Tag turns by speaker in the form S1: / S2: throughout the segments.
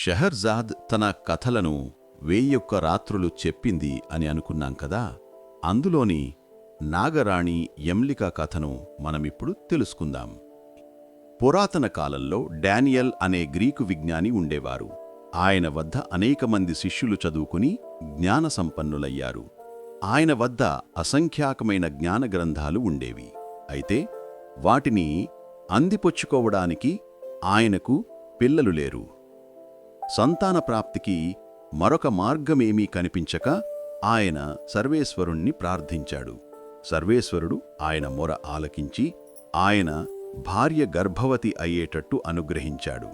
S1: షెహర్జాద్ తన కథలను వేయొక్క రాత్రులు చెప్పింది అని అనుకున్నాం కదా అందులోని నాగరాణి యమ్లిక కథను మనమిప్పుడు తెలుసుకుందాం. పురాతన కాలంలో డానియల్ అనే గ్రీకు విజ్ఞాని ఉండేవారు. ఆయన వద్ద అనేక మంది శిష్యులు చదువుకుని జ్ఞాన సంపన్నులయ్యారు ఆయన వద్ద అసంఖ్యాకమైన జ్ఞాన గ్రంథాలు ఉండేవి. అయితే వాటిని అందిపుచ్చుకోవడానికి ఆయనకు పిల్లలు లేరు. సంతాన ప్రాప్తికి మరొక మార్గమేమీ కనిపించక ఆయన సర్వేశ్వరుణ్ణి ప్రార్థించాడు. సర్వేశ్వరుడు ఆయన మొర ఆలకించి ఆయన భార్య గర్భవతి అయ్యేటట్టు అనుగ్రహించాడు.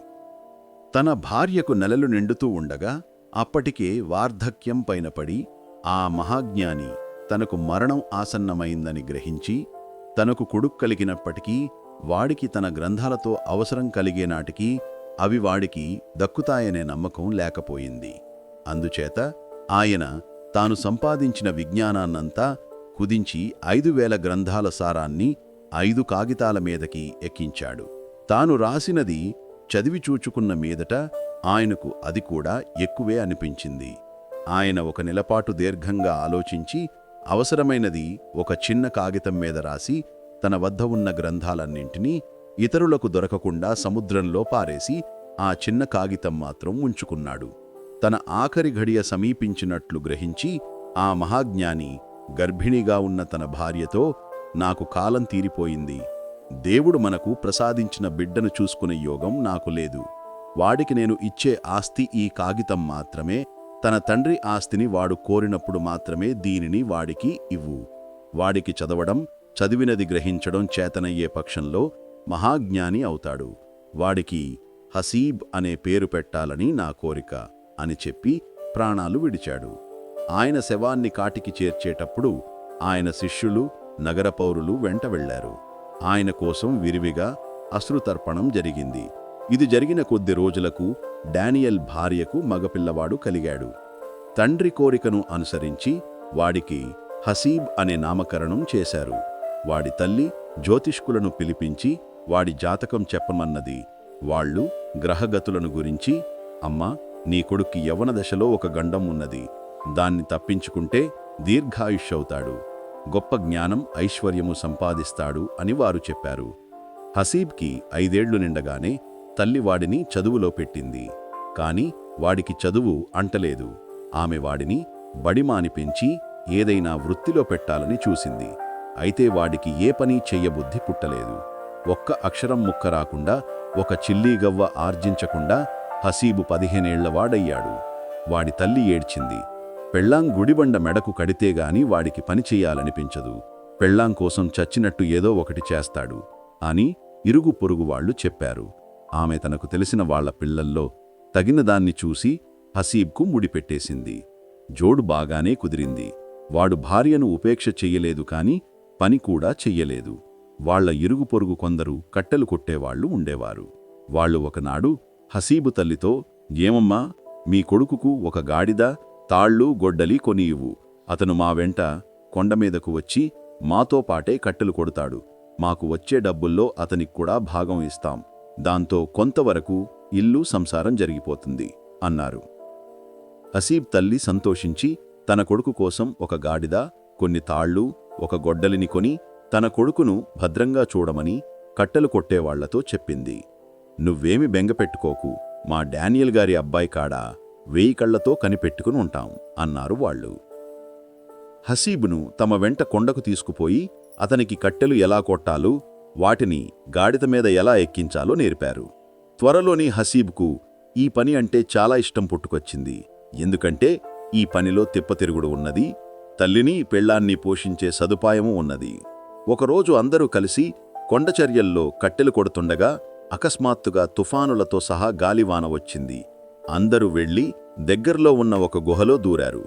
S1: తన భార్యకు నెలలు నిండుతూ ఉండగా అప్పటికే వార్ధక్యం పైన పడి ఆ మహాజ్ఞాని తనకు మరణం ఆసన్నమైందని గ్రహించి తనకు కొడుకు కలిగినప్పటికీ వాడికి తన గ్రంథాలతో అవసరం కలిగే నాటికి అవి వాడికి దక్కుతాయనే నమ్మకం లేకపోయింది. అందుచేత ఆయన తాను సంపాదించిన విజ్ఞానాన్నంతా కుదించి ఐదు వేల గ్రంథాల సారాన్ని ఐదు కాగితాల మీదకి ఎక్కించాడు. తాను రాసినది చదివి చూచుకున్న మీదట ఆయనకు అది కూడా ఎక్కువే అనిపించింది. ఆయన ఒక నెలపాటు దీర్ఘంగా ఆలోచించి అవసరమైనది ఒక చిన్న కాగితం మీద రాసి తన వద్ద ఉన్న గ్రంథాలన్నింటినీ ఇతరులకు దొరకకుండా సముద్రంలో పారేసి ఆ చిన్న కాగితం మాత్రం ఉంచుకున్నాడు. తన ఆఖరి ఘడియ సమీపించినట్లు గ్రహించి ఆ మహాజ్ఞాని గర్భిణిగా ఉన్న తన భార్యతో నాకు కాలం తీరిపోయింది. దేవుడు మనకు ప్రసాదించిన బిడ్డను చూసుకునే యోగం నాకు లేదు. వాడికి నేను ఇచ్చే ఆస్తి ఈ కాగితం మాత్రమే. తన తండ్రి ఆస్తిని వాడు కోరినప్పుడు మాత్రమే దీనిని వాడికి ఇవ్వు. వాడికి చదవడం చదివినది గ్రహించడం చేతనయ్యే పక్షంలో మహాజ్ఞాని అవుతాడు. వాడికి హసీబ్ అనే పేరు పెట్టాలని నా కోరిక అని చెప్పి ప్రాణాలు విడిచాడు. ఆయన శవాన్ని కాటికి చేర్చేటప్పుడు ఆయన శిష్యులు నగర పౌరులు వెంట వెళ్ళారు ఆయన కోసం విరివిగా అశ్రుతర్పణం జరిగింది. ఇది జరిగిన కొద్ది రోజులకు డానియల్ భార్యకు మగపిల్లవాడు కలిగాడు. తండ్రి కోరికను అనుసరించి వాడికి హసీబ్ అనే నామకరణం చేశారు. వాడి తల్లి జ్యోతిష్కులను పిలిపించి వాడి జాతకం చెప్పమన్నది. వాళ్ళు గ్రహగతులను గురించి అమ్మా నీ కొడుక్కి యవన దశలో ఒక గండం ఉన్నది. దాన్ని తప్పించుకుంటే దీర్ఘాయుష్యవుతాడు గొప్ప జ్ఞానం ఐశ్వర్యము సంపాదిస్తాడు అని వారు చెప్పారు. హసీబ్కి ఐదేళ్ళు నిండగానే తల్లి వాడిని చదువులో పెట్టింది. కాని వాడికి చదువు అంటలేదు. ఆమె వాడిని బడిమాని పెంచి ఏదైనా వృత్తిలో పెట్టాలని చూసింది. అయితే వాడికి ఏ పని చెయ్యబుద్ధి పుట్టలేదు. ఒక్క అక్షరం ముక్క రాకుండా ఒక చిల్లీగవ్వ ఆర్జించకుండా హసీబు పదిహేనేళ్ళవాడయ్యాడు వాడి తల్లి ఏడ్చింది. పెళ్ళాం గుడిబండ మెడకు కడితేగాని వాడికి పని చెయ్యాలనిపించదు. పెళ్ళాం కోసం చచ్చినట్టు ఏదో ఒకటి చేస్తాడు అని ఇరుగు పొరుగు వాళ్ళు చెప్పారు. ఆమె తనకు తెలిసిన వాళ్ళ పిల్లల్లో తగిన దాన్ని చూసి హసీబ్కు ముడిపెట్టేసింది జోడు బాగానే కుదిరింది. వాడు భార్యను ఉపేక్ష చెయ్యలేదు కాని పని కూడా చెయ్యలేదు. వాళ్ళ ఇరుగు పొరుగు కొందరు కట్టెలు కొట్టేవాళ్ళు ఉండేవారు. వాళ్ళు ఒకనాడు హసీబు తల్లితో ఏమమ్మా మీ కొడుకుకు ఒక గాడిద తాళ్ళు గొడ్డలి కొనియువు. అతను మా వెంట కొండమీదకు వచ్చి మాతో పాటే కట్టెలు కొడతాడు. మాకు వచ్చే డబ్బుల్లో అతనికి కూడా భాగం ఇస్తాం. దాంతో కొంతవరకు ఇల్లు సంసారం జరిగిపోతుంది అన్నారు. హసీబ్ తల్లి సంతోషించి తన కొడుకు కోసం ఒక గాడిద కొన్ని తాళ్ళు ఒక గొడ్డలిని కొని తన కొడుకును భద్రంగా చూడమని కట్టెలు కొట్టేవాళ్ళతో చెప్పింది. నువ్వేమి బెంగపెట్టుకోకు మా డానియల్ గారి అబ్బాయి కాడా వేయి కళ్ళతో కనిపెట్టుకుని ఉంటాం అన్నారు వాళ్ళు. హసీబును తమ వెంట కొండకు తీసుకుపోయి అతనికి కట్టెలు ఎలా కొట్టాలో వాటిని గాడిద మీద ఎలా ఎక్కించాలో నేర్పారు. త్వరలోని హసీబ్కు ఈ పని అంటే చాలా ఇష్టం పుట్టుకొచ్చింది. ఎందుకంటే ఈ పనిలో తిప్పతిరుగుడు ఉన్నది తల్లిని పెళ్ళాన్ని పోషించే సదుపాయము ఉన్నది. ఒకరోజు అందరూ కలిసి కొండచర్యల్లో కట్టెలు కొడుతుండగా అకస్మాత్తుగా తుఫానులతో సహా గాలివాన వచ్చింది. అందరూ వెళ్ళి దగ్గర్లో ఉన్న ఒక గుహలో దూరారు.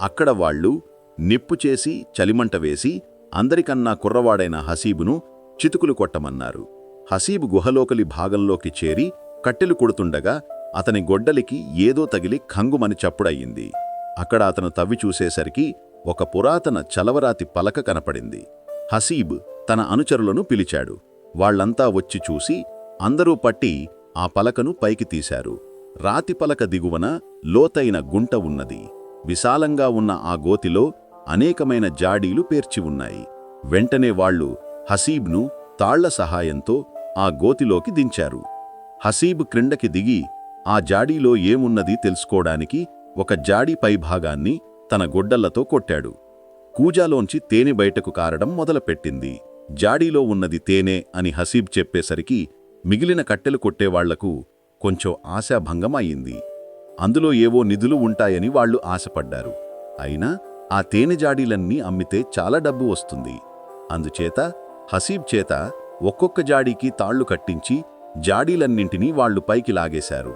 S1: అక్కడ వాళ్ళు నిప్పు చేసి చలిమంట వేసి అందరికన్నా కుర్రవాడైన హసీబును చితుకులు కొట్టమన్నారు. హసీబు గుహలోకలి భాగంలోకి చేరి కట్టెలు కొడుతుండగా అతని గొడ్డలికి ఏదో తగిలి ఖంగుమని చప్పుడయ్యింది. అక్కడ అతను తవ్వి చూసేసరికి ఒక పురాతన చలవరాతి పలక కనపడింది. హసీబ్ తన అనుచరులను పిలిచాడు. వాళ్ళంతా వచ్చి చూసి అందరూ పట్టి ఆ పలకను పైకి తీశారు. రాతిపలక దిగువన లోతైన గుంట ఉన్నది. విశాలంగా ఉన్న ఆ గోతిలో అనేకమైన జాడీలు పేర్చి ఉన్నాయి. వెంటనే వాళ్ళు హసీబ్ను తాళ్ళ సహాయంతో ఆ గోతిలోకి దించారు. హసీబ్ క్రిండకి దిగి ఆ జాడీలో ఏమున్నది తెలుసుకోడానికి ఒక జాడీ పైభాగాన్ని తన గొడ్డళ్ళతో కొట్టాడు. కూజాలోంచి తేనె బయటకు కారడం మొదలుపెట్టింది. జాడీలో ఉన్నది తేనె అని హసీబ్ చెప్పేసరికి మిగిలిన కట్టెలు కొట్టేవాళ్ళకు కొంచెం ఆశాభంగం అయింది అందులో ఏవో నిధులు ఉంటాయని వాళ్ళు ఆశపడ్డారు. అయినా ఆ తేనె జాడీలన్నీ అమ్మితే చాలా డబ్బు వస్తుంది. అందుచేత హసీబ్ చేత ఒక్కొక్క జాడీకి తాళ్ళు కట్టించి జాడీలన్నింటినీ వాళ్ళు పైకి లాగేశారు.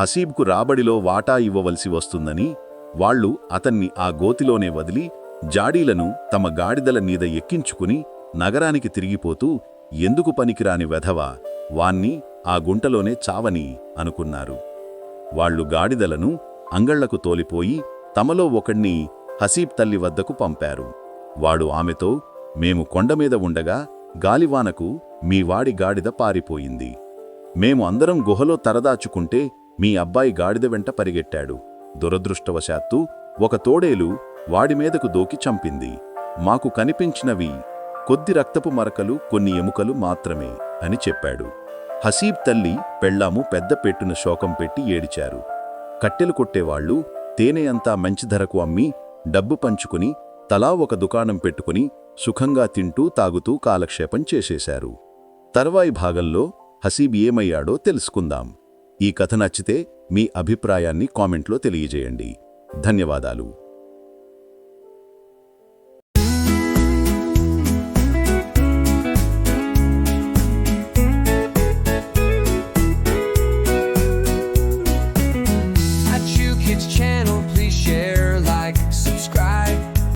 S1: హసీబ్కు రాబడిలో వాటా ఇవ్వవలసి వస్తుందని వాళ్ళు అతన్ని ఆ గోతిలోనే వదిలి జాడీలను తమ గాడిదల మీద ఎక్కించుకుని నగరానికి తిరిగిపోతూ ఎందుకు పనికిరాని వెధవ వాన్ని ఆ గుంటలోనే చావని అనుకున్నారు. వాళ్ళు గాడిదలను అంగళ్ళకు తోలిపోయి తమలో ఒకణ్ణి హసీబ్ తల్లి వద్దకు పంపారు. వాడు ఆమెతో మేము కొండమీద ఉండగా గాలివానకు మీ వాడి గాడిద పారిపోయింది. మేము అందరం గుహలో తరదాచుకుంటే మీ అబ్బాయి గాడిద వెంట పరిగెట్టాడు. దురదృష్టవశాత్తు ఒక తోడేలు వాడి మీదకు దోకి చంపింది. మాకు కనిపించినవి కొద్ది రక్తపు మరకలు కొన్ని ఎముకలు మాత్రమే అని చెప్పాడు. హసీబ్ తల్లి పెళ్ళాము పెద్ద పెట్టున శోకం పెట్టి ఏడిచారు. కట్టెలు కొట్టేవాళ్ళు తేనె అంతా మంచి ధరకు అమ్మి డబ్బు పంచుకుని తలా ఒక దుకాణం పెట్టుకుని సుఖంగా తింటూ తాగుతూ కాలక్షేపం చేసేశారు. తర్వాయి భాగంలో హసీబ్ ఏమయ్యాడో తెలుసుకుందాం. ఈ కథ నచ్చితే మీ అభిప్రాయాన్ని కామెంట్లో తెలియజేయండి. ధన్యవాదాలు.